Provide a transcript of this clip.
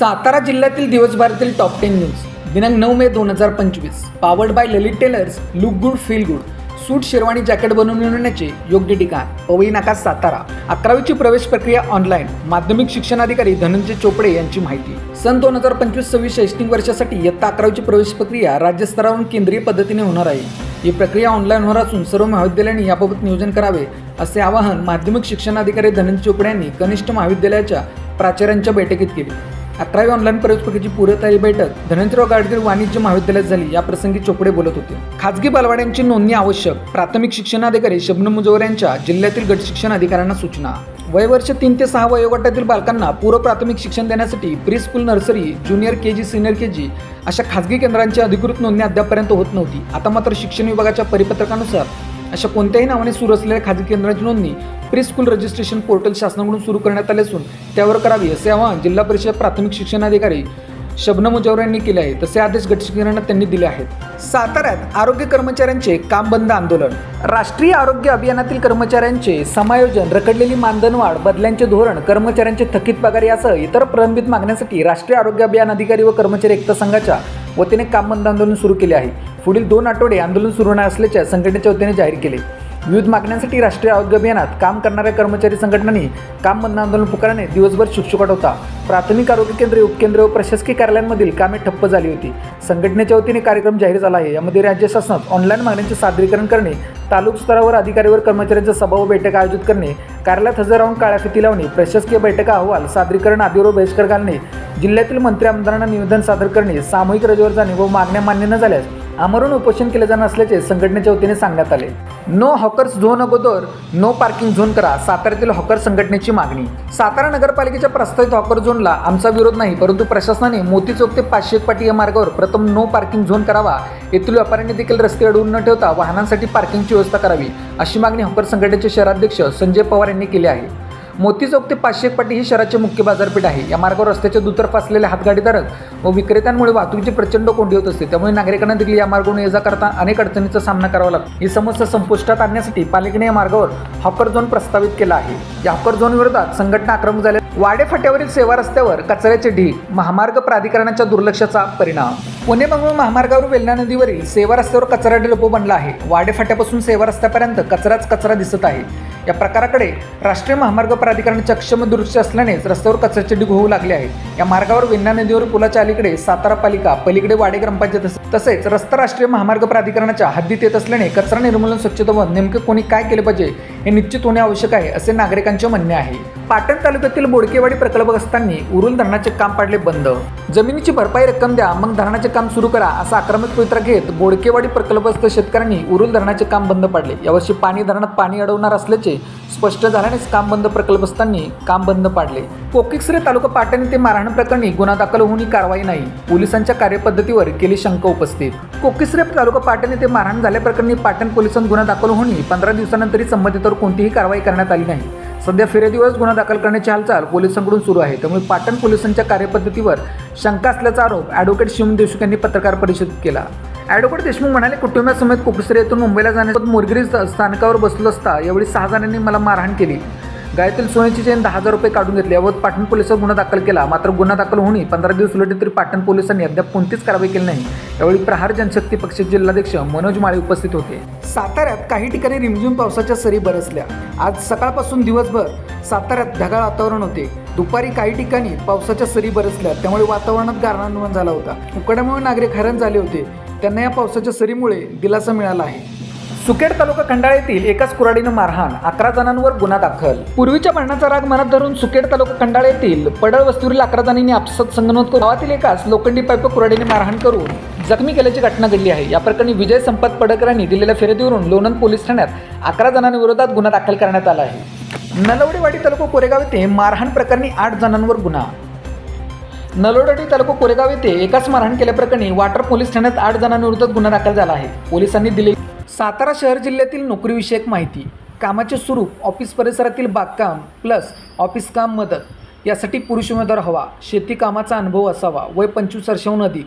सातारा जिल्ह्यातील दिवसभरातील top ten news दिनांक नऊ मे दोन हजार पंचवीस. Powered by Lalit tailors look good feel good suit sherwani jacket बनवून मिळवण्याचे योग्य ठिकाण पवई नाका सातारा. अकरावीची प्रवेश प्रक्रिया ऑनलाईन माध्यमिक शिक्षणाधिकारी धनंजय चोपडे यांची माहिती. सन दोन हजार पंचवीस सव्वीस शैक्षणिक वर्षासाठी इयत्ता अकरावीची प्रवेश प्रक्रिया राज्यस्तरावरून केंद्रीय पद्धतीने होणार आहे. ही प्रक्रिया ऑनलाईन होणार असून सर्व महाविद्यालयांनी याबाबत नियोजन करावे असे आवाहन माध्यमिक शिक्षणाधिकारी धनंजय चोपडे यांनी कनिष्ठ महाविद्यालयाच्या प्राचार्यांच्या बैठकीत केले. अकरावी ऑनलाईन प्रवेश परीक्षेची पूर्वतयारी बैठक धनंतराव गाडगीळ वाणिज्य महाविद्यालयात झाली. या प्रसंगी चोपडे बोलत होते. खाजगी बालवाड्यांची नोंदणी आवश्यक प्राथमिक शिक्षणाधिकारी शबनम मुजोर यांच्या जिल्ह्यातील गट शिक्षण अधिकाऱ्यांना सूचना. वयवर्ष तीन ते सहा वयोगटातील बालकांना पूर्व प्राथमिक शिक्षण देण्यासाठी pre school nursery junior K G senior K G अशा खाजगी केंद्रांची अधिकृत नोंदणी अद्यापपर्यंत होत नव्हती. आता मात्र शिक्षण विभागाच्या परिपत्रकानुसार अशा कोणत्याही नावाने सुरू असलेल्या खाजगी केंद्रांची नोंदणी प्री स्कूल रजिस्ट्रेशन पोर्टल शासनाकडून सुरू करण्यात आले असून त्यावर करावी असे आवाहन जिल्हा परिषद प्राथमिक शिक्षणाधिकारी शबनम मुजावर यांनी केले आहे. तसे आदेश गटशिक्षकांना त्यांनी दिले आहेत. साताऱ्यात आरोग्य कर्मचाऱ्यांचे काम बंद आंदोलन. राष्ट्रीय आरोग्य अभियानातील कर्मचाऱ्यांचे समायोजन रखडलेली मानधनवाढ बदल्यांचे धोरण कर्मचाऱ्यांचे थकीत पगार यासह इतर प्रलंबित मागण्यासाठी राष्ट्रीय आरोग्य अभियान अधिकारी व कर्मचारी एकता संघाच्या वतीने काम बंद आंदोलन सुरू केले आहे. पुढील दोन आठवडे आंदोलन सुरू होणार असल्याच्या संघटनेच्या वतीने जाहीर केले. विविध मागण्यांसाठी राष्ट्रीय आरोग्य अभियानात काम करणाऱ्या कर्मचारी संघटनांनी काम बंद आंदोलन पुकारल्याने दिवसभर शुकशुकाट होता. प्राथमिक आरोग्य केंद्रे उपकेंद्रे व प्रशासकीय कार्यालयांमधील कामे ठप्प झाली होती. संघटनेच्या वतीने कार्यक्रम जाहीर झाला आहे. यामध्ये राज्य शासनात ऑनलाईन मागण्यांचे सादरीकरण करणे तालुक स्तरावर अधिकारीवर कर्मचाऱ्यांचा सभा व बैठक आयोजित करणे कार्यालयात हजर राहून काळ्या फिती लावणे प्रशासकीय बैठका अहवाल सादरीकरण आदीवर बहिष्कार घालणे जिल्ह्यातील मंत्री आमदारांना निवेदन सादर करणे सामूहिक रजेवर जाणे व मागण्या मान्य न झाल्यास आमरण उपोषण केले जाणार असल्याचे संघटनेच्या वतीने सांगण्यात आले. नो हॉकर्स झोन अगोदर नो पार्किंग झोन करा साताऱ्यातील हॉकर संघटनेची मागणी. सातारा नगरपालिकेच्या प्रस्तावित हॉकर झोनला आमचा विरोध नाही परंतु प्रशासनाने मोती चौक ते पाचशे पाटी या मार्गावर प्रथम नो पार्किंग झोन करावा. येथील व्यापाऱ्यांनी देखील रस्ते अडवून न ठेवता वाहनांसाठी पार्किंगची व्यवस्था करावी अशी मागणी हॉकर संघटनेचे शहराध्यक्ष संजय पवार यांनी केली आहे. मोती चौक ते पाचशे पाटी ही शहराचे मुख्य बाजारपेठ आहे. या मार्गावर रस्त्याच्या दुतर्फ असलेले हातगाडीधारक व विक्रेत्यांमुळे वाहतुकीची प्रचंड कोंडी होत असते. त्यामुळे नागरिकांना देखील या मार्गाने ये जा करता अनेक अडचणीचा सामना करावा लागतो. ही समस्या संपुष्टात आणण्यासाठी पालिकेने या मार्गावर हॉकर झोन प्रस्तावित केला आहे. या हॉकर झोन विरोधात संघटना आक्रमक झाल्या. वाडे फाट्यावरील सेवा रस्त्यावर कचऱ्याचे ढीग महामार्ग प्राधिकरणाच्या दुर्लक्षाचा परिणाम. पुणे मंगळूर महामार्गावर वेल्हा नदीवरील सेवा रस्त्यावर कचरा डेपो बनला आहे. वाडे फाट्यापासून सेवा रस्त्यापर्यंत कचराच कचरा दिसत आहे. या प्रकाराकडे राष्ट्रीय महामार्ग प्राधिकरणाचे अक्षम दुरुस्त असल्यानेच रस्त्यावर कचऱ्याचे ढीग होऊ लागले आहेत. या मार्गावर विन्ना नदीवर पुलाच्या अलीकडे सातारा पालिका पलीकडे वाडे ग्रामपंचायत अस- तसेच रस्ता राष्ट्रीय महामार्ग प्राधिकरणाच्या हद्दीत येत असल्याने कचरा निर्मूलन स्वच्छता व नेमके कोणी काय केले पाहिजे हे निश्चित होणे आवश्यक आहे असे नागरिकांचे म्हणणे आहे. पाटण तालुक्यातील बोडकेवाडी प्रकल्पग्रस्तांनी उरुल धरणाचे काम पाडले बंद. जमिनीची भरपाई रक्कम द्या मग धरणाचे काम सुरू करा असा आक्रमक पवित्रा घेत बोडकेवाडी प्रकल्पग्रस्त शेतकऱ्यांनी उरुल धरणाचे काम बंद पाडले. यावर्षी पाणी धरणात पाणी अडवणार असल्याचे स्पष्ट झाल्यानेच काम बंद प्रकल्पस्थांनी काम बंद पाडले. कोकिक्सरे तालुका पाटण येथे मारहाण प्रकरणी गुन्हा दाखल होऊन कारवाई नाही. पोलिसांच्या कार्यपद्धतीवर केली शंका उपस्थित. कोकिसरे तालुका पाटण येथे मारहाण झाल्याप्रकरणी पाटण पोलिसांत गुन्हा दाखल होऊन पंधरा दिवसानंतरही संबंधितावर कोणतीही कारवाई करण्यात आली नाही. सध्या फिर्यादीवरच गुन्हा दाखल करण्याची हालचाल पोलिसांकडून सुरू आहे. त्यामुळे पाटण पोलिसांच्या कार्यपद्धतीवर शंका असल्याचा आरोप ॲडव्होकेट शिवम देशमुख यांनी पत्रकार परिषदेत केला. ॲडव्होकेट देशमुख म्हणाले कुटुंबासमेत कोकसरे येथून मुंबईला जाण्यासोबत मोरगिरी स्थानकावर बसलो असता यावेळी सहा जणांनी मला मारहाण केली. गायतील सोन्याची चेन दहा हजार रुपये काढून घेतले. यावर पाटण पोलिसात गुन्हा दाखल केला. मात्र गुन्हा दाखल होणे पंधरा दिवस उलटले तरी पाटण पोलिसांनी अद्याप कोणतीच कारवाई केली नाही. यावेळी प्रहार जनशक्ती पक्षाचे जिल्हाध्यक्ष मनोज माळे उपस्थित होते. साताऱ्यात काही ठिकाणी रिमझिम पावसाच्या सरी बरसल्या. आज सकाळपासून दिवसभर साताऱ्यात ढगाळ वातावरण होते. दुपारी काही ठिकाणी पावसाच्या सरी बरसल्या. त्यामुळे वातावरणात गारवा निर्माण झाला होता. उकड्यामुळे नागरिक हैराण झाले होते. त्यांना या पावसाच्या सरीमुळे दिलासा मिळाला आहे. सुकेड तालुका खंडाळा येथील एकाच कुराडीनं मारहाण. अकरा जणांवर गुन्हा दाखल. पूर्वीच्या भांडणाचा राग मनात धरून सुकेड तालुका खंडाळा येथील पडळ वस्तीवरील अकरा जणांनी आपसात संगनमत करून गावातील एकाच लोखंडी पाईप कुराडीने मारहाण करून जखमी केल्याची घटना घडली आहे. या प्रकरणी विजय संपत पडकरांनी दिलेल्या फिर्यादीवरून लोणंद पोलीस ठाण्यात अकरा जणांविरोधात गुन्हा दाखल करण्यात आला आहे. नलवडेवाडी तालुका कोरेगाव येथे मारहाण प्रकरणी आठ जणांवर गुन्हा. नलोडवाडी तालुका कोरेगाव येथे एकाच मारहाण केल्याप्रकरणी वाटर पोलीस ठाण्यात आठ जणांविरोधात गुन्हा दाखल झाला आहे. पोलिसांनी दिले सातारा शहर जिल्ह्यातील नोकरीविषयक माहिती. कामाचे स्वरूप ऑफिस परिसरातील बागकाम प्लस ऑफिस काम मदत. यासाठी पुरुष उमेदवार हवा. शेती कामाचा अनुभव असावा. वय पंचवीस वर्षाहून अधिक.